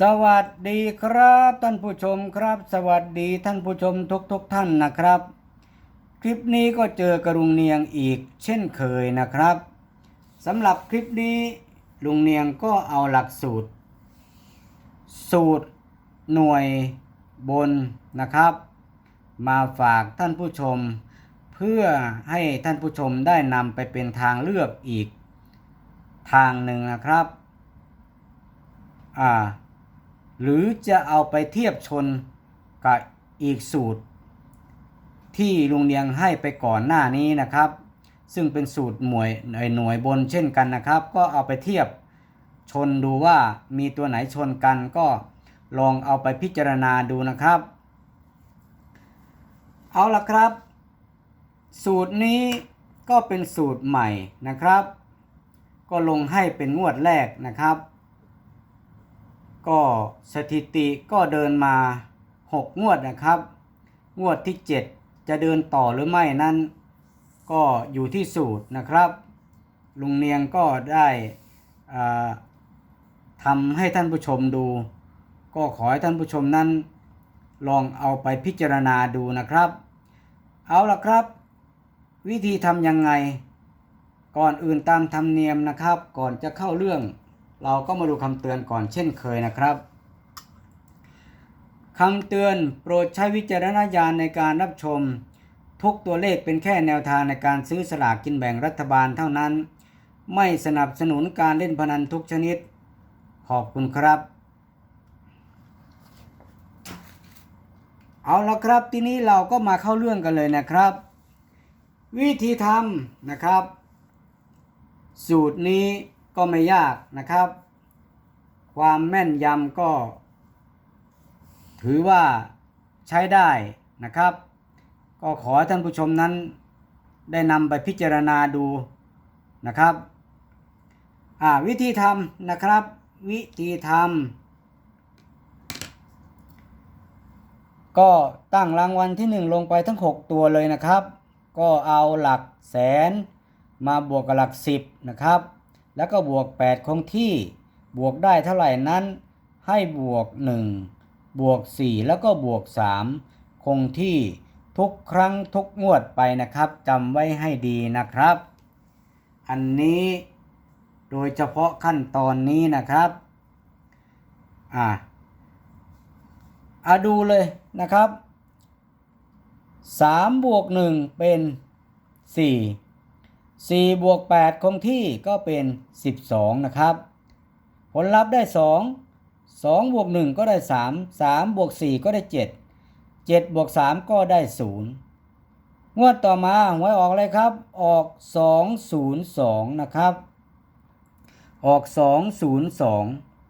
สวัสดีครับท่านผู้ชมครับ สวัสดีท่านผู้ชมทุกทุกท่านนะครับ คลิปนี้ก็เจอกระลุงเนียงอีกเช่นเคยนะครับสำหรับคลิปนี้ลุงเนียงก็เอาหลักสูตร สูตรหน่วยบนนะครับ มาฝากท่านผู้ชม เพื่อให้ท่านผู้ชมได้นำไปเป็นทางเลือกอีกทางหนึ่งนะครับอ่า หรือจะเอาไปเทียบชนกับอีกสูตร ที่ลุงเนียงให้ไปก่อนหน้านี้นะครับ ซึ่งเป็นสูตรหน่วยหน่วยบนเช่นกันนะครับ ก็เอาไปเทียบชนดูว่ามีตัวไหนชนกันก็ลองเอาไปพิจารณาดูนะครับ เอาละครับ สูตรนี้ก็เป็นสูตรใหม่นะครับ ก็ลงให้เป็นงวดแรกนะครับ ก็สถิติก็เดินมา 6 งวดนะครับ งวดที่ 7 จะเดินต่อหรือไม่นั้น ก็อยู่ที่สูตรนะครับ ลุงเนียงก็ได้ทำให้ท่านผู้ชมดู ก็ขอให้ท่านผู้ชมนั้น ลองเอาไปพิจารณาดูนะครับ เอาละครับ วิธีทำยังไง ก่อนอื่นตามธรรมเนียมนะครับ ก่อนจะเข้าเรื่อง เราก็มาดูคำเตือนก่อนเช่นเคยนะครับคำเตือนโปรดใช้วิจารณญาณในการรับชม ทุกตัวเลขเป็นแค่แนวทางในการซื้อสลากกินแบ่งรัฐบาลเท่านั้น ไม่สนับสนุนการเล่นพนันทุกชนิด ขอบคุณครับ เอาละครับทีนี้เราก็มาเข้าเรื่องกันเลยนะครับ วิธีทำนะครับ สูตรนี้ ก็ไม่ยากนะครับ ความแม่นยำก็ ถือว่าใช้ได้นะครับ ก็ขอท่านผู้ชมนั้น ได้นำไปพิจารณาดูนะครับวิธีทำนะครับ วิธีทำก็ตั้งรางวัลที่ 1 ลงไปทั้ง 6 ตัวเลยนะครับ ก็เอาหลักแสนมาบวกกับหลัก 10 นะครับ แล้วก็บวก 8 คงที่บวกได้เท่าไหร่นั้น ให้บวก 1 บวก 4 แล้วก็บวก 3 คงที่ทุกครั้งทุกงวดไปนะครับจำไว้ให้ดีนะครับ อันนี้โดยเฉพาะขั้นตอนนี้นะครับอ่าอาดูเลยนะครับ3บวก1เป็น 4 4 บวก 8 คงที่ก็เป็น 12 นะครับ ผลลัพธ์ได้ 2 2 บวก 1 ก็ได้ 3 3 บวก 4 ก็ได้ 7 7 บวก 3 ก็ได้ 0 งวดต่อมาหวยออกเลยครับ ออก 202 นะครับ ออก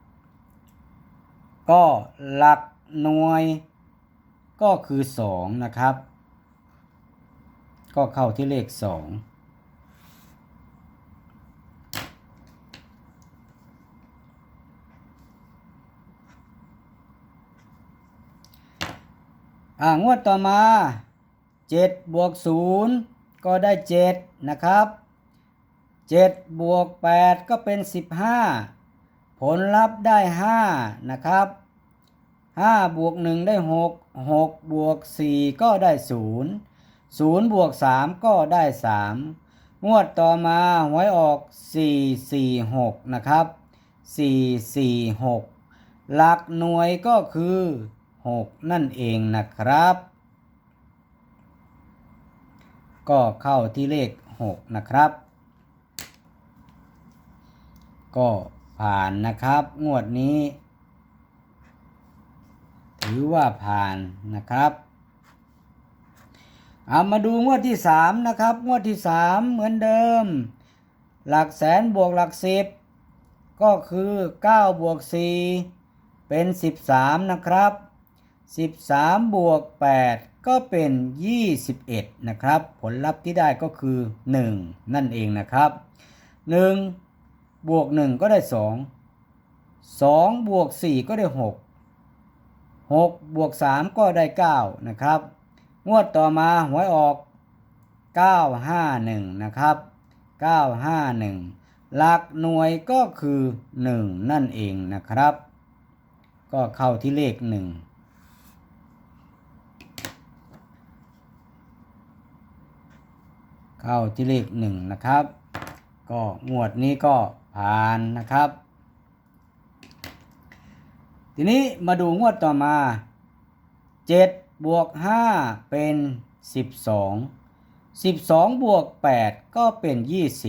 202 ก็หลักหน่วยก็คือ 2 นะครับ ก็เข้าที่เลข 2 อ่างวดต่อมา7บวก0ก็ได้7นะครับ7บวก8ก็เป็น 15 ผลลัพธ์ได้ 5 นะครับ5บวก1ได้ 6 6บวก4ก็ได้ 0 0บวก3ก็ได้ 3 งวดต่อมาหวยออก 4 4 6 นะครับ 4 4 6 หลักหน่วยก็คือ 6 นั่นเองนะครับ ก็เข้าที่เลข 6 นะครับ ก็ผ่านนะครับ งวดนี้ ถือว่าผ่านนะครับเอามาดูงวดที่ 3 นะครับ งวดที่ 3 เหมือนเดิม หลักแสนบวกหลักสิบก็คือ9บวก4เป็น 13 นะครับ 13 บวก 8 ก็เป็น 21 นะครับ ผลลัพธ์ที่ได้ก็คือ 1 นั่นเองนะครับ 1 บวก 1 ก็ได้ 2 2 บวก 4 ก็ได้ 6 6 บวก 3 ก็ได้ 9 นะครับ งวดต่อมาหวยออก 951 นะครับ 951 หลักหน่วยก็คือ 1 นั่นเองนะครับ ก็เข้าที่เลข 1 เข้าที่เลขหนึ่งนะครับ ก็งวดนี้ก็ผ่านนะครับ ทีนี้มาดูงวดต่อมา7บวก5เป็น12 12บวก8ก็เป็น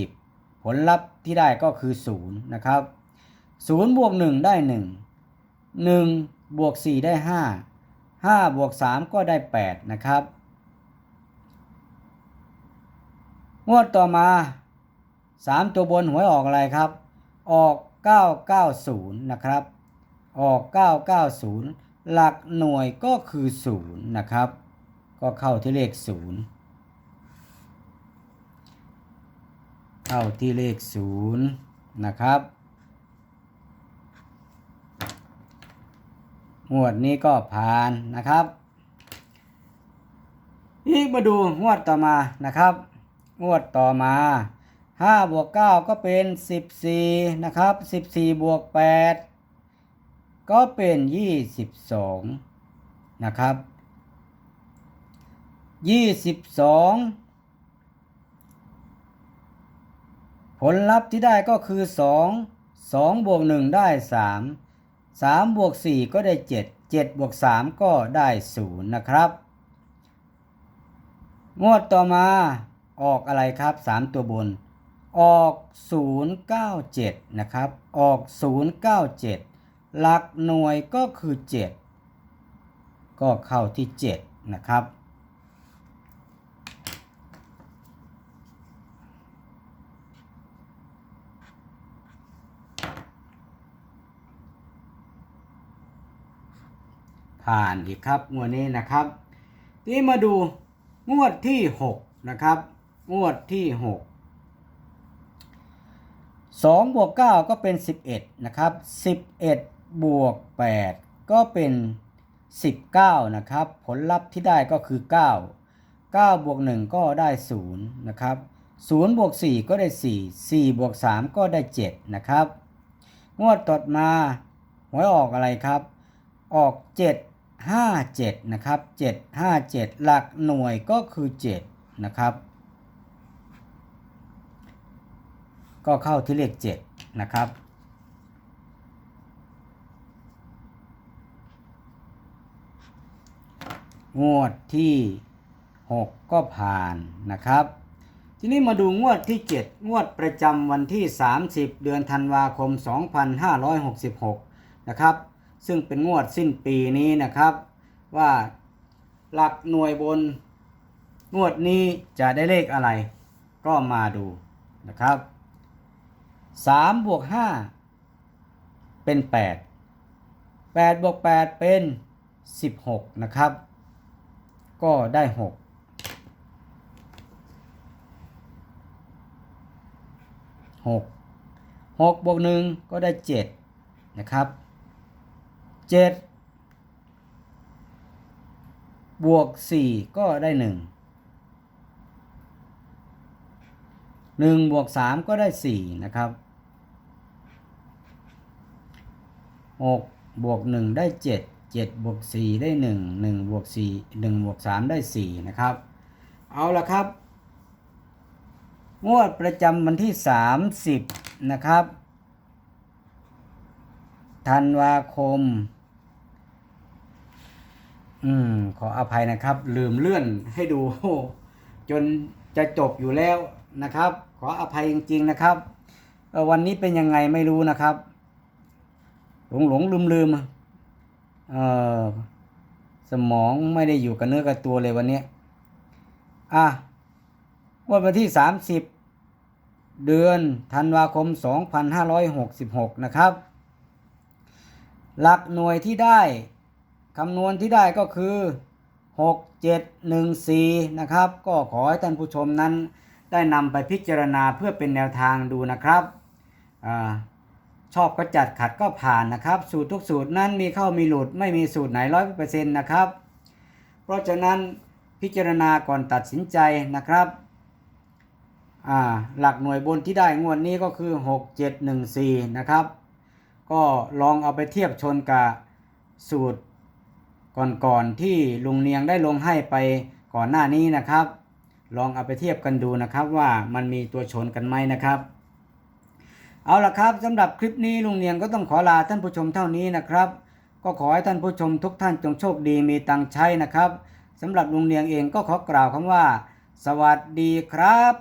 20ผลลัพธ์ที่ได้ก็คือ0นะครับ0บวก1ได้1 1บวก4ได้5 5บวก3ก็ได้8นะครับ งวดต่อมา 3 ตัวบนหวยออกอะไรครับ ออก 990 นะครับ ออก 990 หลักหน่วยก็คือ 0 นะครับ ก็เข้าที่เลข 0 เข้าที่เลข 0 นะครับ งวดนี้ก็ผ่านนะครับนี่มาดูงวดต่อมานะครับ งวดต่อมา5บวก9ก็เป็น 14 นะครับ 14 บวก 8 ก็เป็น 22 นะครับ 22 ผลลัพธ์ที่ได้ก็คือ 2 2 บวก 1 ได้ 3 3 บวก 4 ก็ได้ 7 7 บวก 3 ก็ได้ 0 นะครับ งวดต่อมา ออกอะไรครับ 3 ตัวบน ออก 097 นะครับ ออก 097 หลักหน่วยก็คือ 7 ก็เข้าที่ 7 นะครับ ผ่านอีกครับ งวดนี้นะครับที่มาดูงวดที่ 6 นะครับ งวดที่6 2บวก9ก็เป็น11นะครับ11บวก8ก็เป็น19นะครับ ผลลัพธ์ที่ได้ก็คือ9 9บวก1ก็ได้0นะครับ0บวก4ก็ได้4 4บวก3ก็ได้7นะครับ งวดต่อมาหวยออกอะไรครับ ออก7 5 7นะครับ7 5 7หลักหน่วยก็คือ7นะครับ ก็เข้าที่เลข 7 นะครับ งวดที่ 6 ก็ผ่านนะครับ ทีนี้มาดูงวดที่ 7 งวดประจำวันที่ 30 เดือนธันวาคม 2566 นะครับ ซึ่งเป็นงวดสิ้นปีนี้นะครับ ว่าหลักหน่วยบนงวดนี้จะได้เลขอะไร ก็มาดูนะครับ สามบวกห้าเป็นแปดแปดบวกแปดเป็นสิบหกนะครับ ก็ได้หกหกหกบวกหนึ่งก็ได้เจ็ดนะครับเจ็ดบวกสี่ก็ได้หนึ่งหนึ่งบวกสามก็ได้สี่นะครับ 6บวก1 ได้ 7 7บวก4ได้ 1 1บวก4 1บวก3ได้ 4 นะครับ เอาละครับ งวดประจำวันที่ 30 นะครับธันวาคม อืม ขออภัยนะครับ ลืมเลื่อนให้ดู จนจะจบอยู่แล้วนะครับ ขออภัยจริง ๆ นะครับ วันนี้เป็นยังไงไม่รู้นะครับ หลงหลงลืมลืมเออสมองไม่ได้อยู่กับเนื้อกับตัวเลยวันนี้อะวันวันที่ 30 เดือนธันวาคม 2566 นะครับ หลักหน่วยที่ได้คำนวณที่ได้ก็คือ 6 7 1 4 นะครับ ก็ขอให้ท่านผู้ชมนั้นได้นำไปพิจารณาเพื่อเป็นแนวทางดูนะครับอา ชอบก็จัดขัดก็ผ่านนะครับ สูตรทุกสูตรนั้นมีเข้ามีหลุดไม่มีสูตรไหนร้อยเปอร์เซ็นต์นะครับ เพราะฉะนั้นพิจารณาก่อนตัดสินใจนะครับหลักหน่วยบนที่ได้งวดนี้ก็คือ 6 7 1 4 นะครับ ก็ลองเอาไปเทียบชนกับสูตรก่อนๆที่ลุงเนียงได้ลงให้ไปก่อนหน้านี้นะครับ ลองเอาไปเทียบกันดูนะครับว่ามันมีตัวชนกันไหมนะครับ เอาละครับสำหรับคลิปนี้ลุงเนียงก็ต้องขอลาท่านผู้ชมเท่านี้นะครับ ก็ขอให้ท่านผู้ชมทุกท่านจงโชคดีมีตังใช้นะครับสำหรับลุงเนียงเองก็ขอกล่าวคำว่า สวัสดีครับ